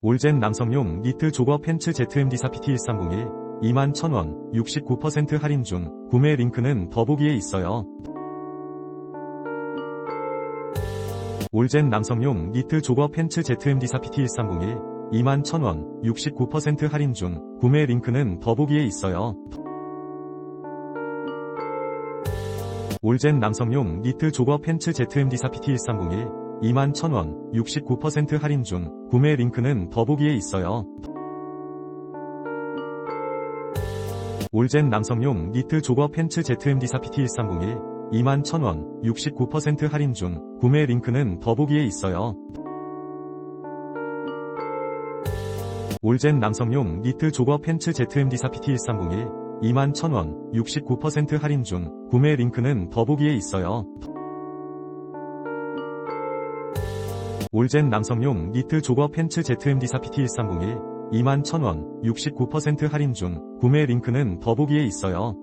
올젠 남성용 니트 조거 팬츠 ZMD4 PT1301 21,000원 69% 할인 중 구매 링크는 더보기에 있어요. 올젠 남성용 니트 조거 팬츠 ZMD4 PT1301 21,000원 69% 할인 중 구매 링크는 더보기에 있어요. 올젠 남성용 니트 조거 팬츠 ZMD4 PT1301 21,000원 69% 할인 중 구매 링크는 더보기에 있어요. 올젠 남성용 니트 조거 팬츠 ZMD4 PT1301 21,000원 69% 할인 중 구매 링크는 더보기에 있어요. 올젠 남성용 니트 조거 팬츠 ZMD4 PT1301 21,000원 69% 할인 중 구매 링크는 더보기에 있어요. 올젠 남성용 니트 조거 팬츠 ZMD4 PT1301 21,000원 69% 할인 중 구매 링크는 더보기에 있어요.